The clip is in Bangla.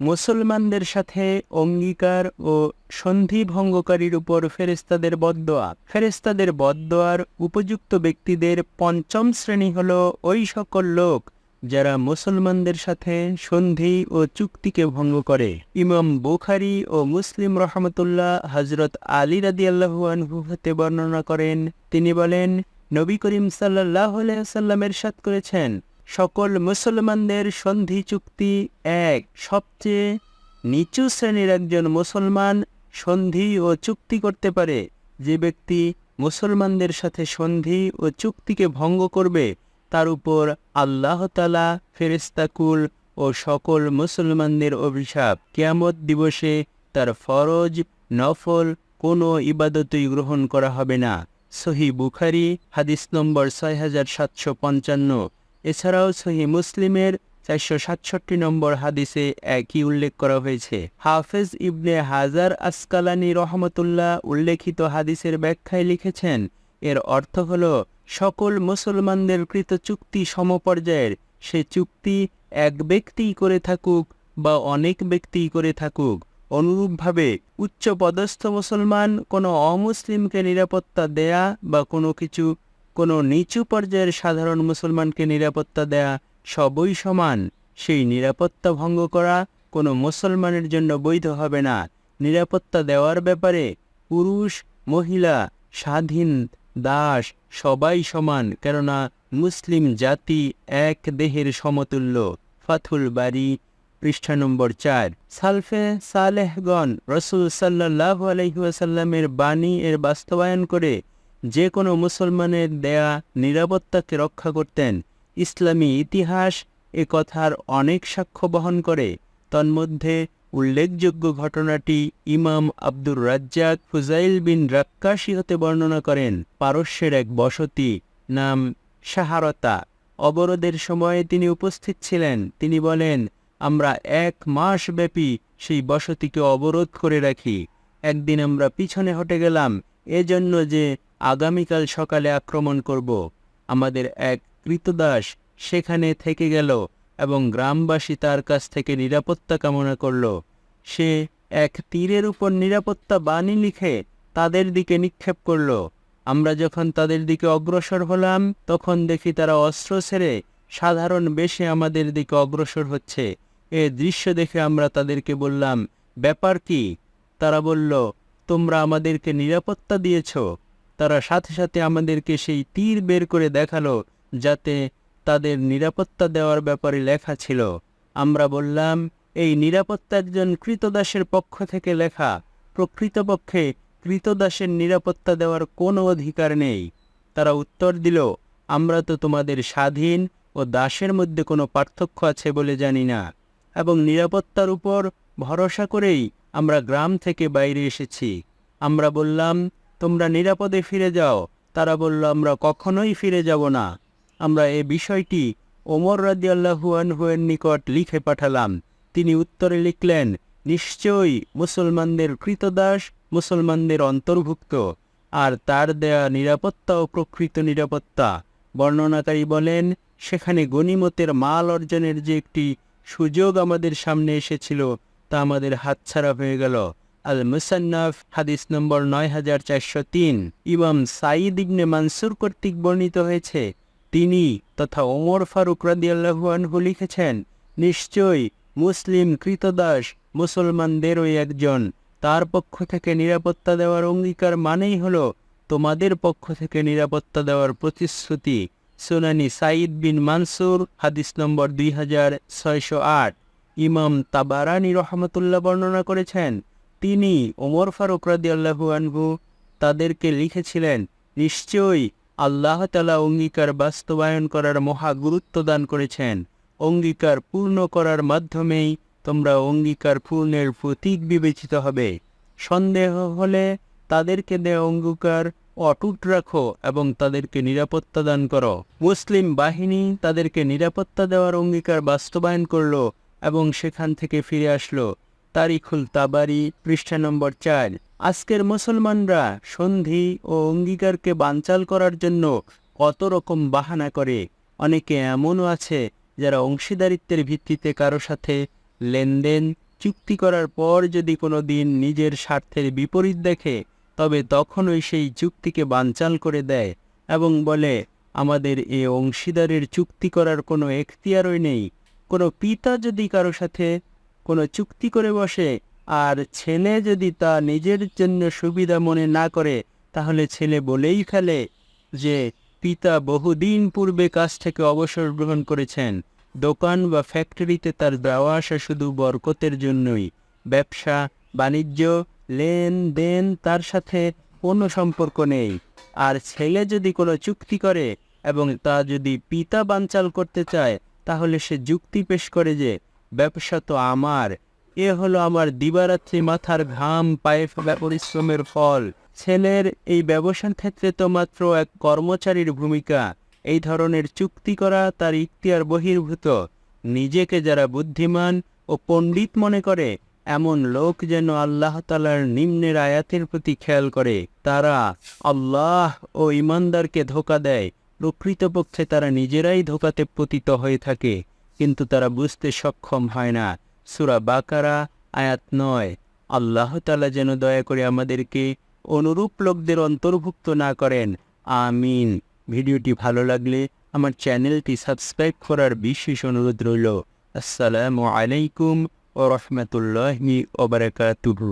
মুসলমানদের সাথে অঙ্গীকার ও সন্ধি ভঙ্গকারীর উপর ফেরেস্তাদের বদদোয়া। ফেরেস্তাদের বদদোয়ার উপযুক্ত ব্যক্তিদের পঞ্চম শ্রেণি হল ওই সকল লোক যারা মুসলমানদের সাথে সন্ধি ও চুক্তিকে ভঙ্গ করে। ইমাম বুখারি ও মুসলিম রহমতুল্লাহ হজরত আলী রাদি আল্লাহু আনহু হতে বর্ণনা করেন। তিনি বলেন, নবী করিম সাল্লাহ সাল্লামের সাথ করেছেন সকল মুসলমানদের সন্ধি চুক্তি এক। সবচেয়ে নিচু শ্রেণির একজন মুসলমান সন্ধি ও চুক্তি করতে পারে। যে ব্যক্তি মুসলমানদের সাথে সন্ধি ও চুক্তিকে ভঙ্গ করবে, তার উপর আল্লাহ তালা ফেরেস্তাকুল ও সকল মুসলমানদের অভিশাপ। কেয়ামত দিবসে তার ফরজ নফল কোনো ইবাদতই গ্রহণ করা হবে না। সহি বুখারি, হাদিস নম্বর ছয় হাজার সাতশো পঞ্চান্ন। এছাড়াও সহি মুসলিমের চারশো সাতষট্টি নম্বর হাদিসে একই উল্লেখ করা হয়েছে। হাফেজ ইবনে হাজার আসকালানি রহমতুল্লাহ উল্লেখিত হাদিসের ব্যাখ্যায় লিখেছেন, এর অর্থ হল, সকল মুসলমানদের কৃত চুক্তি সমপর্যায়ের, সে চুক্তি এক ব্যক্তিই করে থাকুক বা অনেক ব্যক্তিই করে থাকুক। অনুরূপভাবে উচ্চ পদস্থ মুসলমান কোনো অমুসলিমকে নিরাপত্তা দেয়া বা কোনো কিছু কোনো নিচু পর্যায়ের সাধারণ মুসলমানকে নিরাপত্তা দেয়া সবই সমান, সেই নিরাপত্তা ভঙ্গ করা কোনো মুসলমানের জন্য বৈধ হবে না। নিরাপত্তা দেওয়ার ব্যাপারে পুরুষ, মহিলা, স্বাধীন, দাস সবাই সমান, কেননা মুসলিম জাতি এক দেহের সমতুল্য। ফাথুল বাড়ি পৃষ্ঠা নম্বর চার। সালফে সালেহগণ রসুল সাল্লাহ আলহিহাসাল্লামের বাণী এর বাস্তবায়ন করে যে কোনো মুসলমানের দেয়া নিরাপত্তাকে রক্ষা করতেন। ইসলামী ইতিহাস এ কথার অনেক সাক্ষ্য বহন করে। তন্মধ্যে, উল্লেখযোগ্য ঘটনাটি ইমাম আব্দুর রাজ্জাক ফুজাইল বিন রাক্কাশি হতে বর্ণনা করেন। পারস্যের এক বসতি নাম সাহারতা অবরোধের সময়ে তিনি উপস্থিত ছিলেন। তিনি বলেন, আমরা এক মাস ব্যাপী সেই বসতিকে অবরোধ করে রাখি। একদিন আমরা পিছনে হটে গেলাম। এজন্য যে আগামীকাল সকালে আক্রমণ করব, আমাদের এক কৃতদাস সেখানে থেকে গেল এবং গ্রামবাসী তার কাছ থেকে নিরাপত্তা কামনা করল। সে এক তীরের উপর নিরাপত্তা বাণী লিখে তাদের দিকে নিক্ষেপ করল। আমরা যখন তাদের দিকে অগ্রসর হলাম, তখন দেখি তারা অস্ত্র ছেড়ে সাধারণ বেশে আমাদের দিকে অগ্রসর হচ্ছে। এ দৃশ্য দেখে আমরা তাদেরকে বললাম, ব্যাপার কি? তারা বলল তোমরা আমাদেরকে নিরাপত্তা দিয়েছ। তারা সাথে সাথে আমাদেরকে সেই তীর বের করে দেখাল, যাতে তাদের নিরাপত্তা দেওয়ার ব্যাপারে লেখা ছিল। আমরা বললাম, এই নিরাপত্তা একজন কৃতদাসের পক্ষ থেকে লেখা। প্রকৃতপক্ষে কৃতদাসের নিরাপত্তা দেওয়ার কোনো অধিকার নেই। তারা উত্তর দিল, আমরা তো তোমাদের স্বাধীন ও দাসের মধ্যে কোনো পার্থক্য আছে বলে জানি না। এবং নিরাপত্তার উপর ভরসা করেই আমরা গ্রাম থেকে বাইরে এসেছি। আমরা বললাম, তোমরা নিরাপদে ফিরে যাও। তারা বলল, আমরা কখনোই ফিরে যাব না। আমরা এ বিষয়টি ওমর রাদিয়াল্লাহুয়ানহুয়ের নিকট লিখে পাঠালাম। তিনি উত্তরে লিখলেন, নিশ্চয়ই মুসলমানদের কৃতদাস মুসলমানদের অন্তর্ভুক্ত, আর তার দেয়া নিরাপত্তা ও প্রকৃত নিরাপত্তা। বর্ণনাকারী বলেন, সেখানে গনিমতের মাল অর্জনের যে একটি সুযোগ আমাদের সামনে এসেছিল তা আমাদের হাতছাড়া হয়ে গেল। আল মুসান্নাফ হাদিস নম্বর নয় হাজার চারশো তিন। ইমাম সাঈদ ইবনে মানসুর কর্তৃক বর্ণিত হয়েছে, তিনি তথা ওমর ফারুক রাদিয়াল্লাহু আনহু লিখেছেন, নিশ্চয়ই মুসলিম কৃতদাস মুসলমানদেরও একজন। তার পক্ষ থেকে নিরাপত্তা দেওয়ার অঙ্গীকার মানেই হলো তোমাদের পক্ষ থেকে নিরাপত্তা দেওয়ার প্রতিশ্রুতি। সুনানি সাঈদ বিন মানসুর, হাদিস নম্বর দুই হাজার ছয়শো আট। ইমাম তাবারানি রহমতুল্লাহ বর্ণনা করেছেন, তিনি ওমর ফারুক রাদিয়াল্লাহু আনহু তাদেরকে লিখেছিলেন, নিশ্চয়ই আল্লাহ তালা অঙ্গীকার বাস্তবায়ন করার মহা গুরুত্ব দান করেছেন। অঙ্গীকার পূর্ণ করার মাধ্যমেই তোমরা অঙ্গীকার পূর্ণের প্রতীক বিবেচিত হবে। সন্দেহ হলে তাদেরকে দেওয়া অঙ্গীকার অটুট রাখো এবং তাদেরকে নিরাপত্তা দান করো। মুসলিম বাহিনী তাদেরকে নিরাপত্তা দেওয়ার অঙ্গীকার বাস্তবায়ন করল এবং সেখান থেকে ফিরে আসলো তারিখুল তাবারি, পৃষ্ঠা নম্বর চার। আজকের মুসলমানরা সন্ধি ও অঙ্গীকারকে বানচাল করার জন্য কত রকম বাহানা করে। অনেকে এমনও আছে যারা অংশীদারিত্বের ভিত্তিতে কারও সাথে লেনদেন, চুক্তি করার পর যদি কোনো দিন নিজের স্বার্থের বিপরীত দেখে, তবে তখনই সেই চুক্তিকে বানচাল করে দেয় এবং বলে, আমাদের এ অংশীদারের চুক্তি করার কোনো এখতিয়ারই নেই। কোনো পিতা যদি কারও সাথে কোনো চুক্তি করে বসে, আর ছেলে যদি তা নিজের জন্য সুবিধা মনে না করে, তাহলে ছেলে বলেই ফেলে যে, পিতা বহুদিন পূর্বে কাজ থেকে অবসর গ্রহণ করেছেন। দোকান বা ফ্যাক্টরিতে তার যাওয়া আসা শুধু বরকতের জন্যই। ব্যবসা, বাণিজ্য, লেনদেন তার সাথে কোনো সম্পর্ক নেই। আর ছেলে যদি কোনো চুক্তি করে এবং তা যদি পিতা বানচাল করতে চায় তাহলে সে যুক্তি পেশ করে যে, ব্যবসা তো আমার। এ হলো আমার দিবারাত্রি মাথার ঘাম, পায়ে ফেলা পরিশ্রমের ফল। ছেলের এই ব্যবসার ক্ষেত্রে তো মাত্র এক কর্মচারীর ভূমিকা। এই ধরনের চুক্তি করা তার ইখতিয়ার বহির্ভূত। নিজেকে যারা বুদ্ধিমান ও পণ্ডিত মনে করে, এমন লোক যেন আল্লাহ তালার নিম্নের আয়াতের প্রতি খেয়াল করে। তারা আল্লাহ ও ইমানদারকে ধোকা দেয়। প্রকৃতপক্ষে তারা নিজেরাই ধোকাতে পতিত হয়ে থাকে, কিন্তু তারা বুঝতে সক্ষম হয় না। সুরা বাকারা, আয়াত নয়। আল্লাহ তালা যেন দয়া করে আমাদেরকে অনুরূপ লোকদের অন্তর্ভুক্ত না করেন। আমিন। ভিডিওটি ভালো লাগলে আমার চ্যানেলটি সাবস্ক্রাইব করার বিশেষ অনুরোধ রইল। আসসালামু আলাইকুম ও রহমতুল্লাহি ওবরাকাতুহু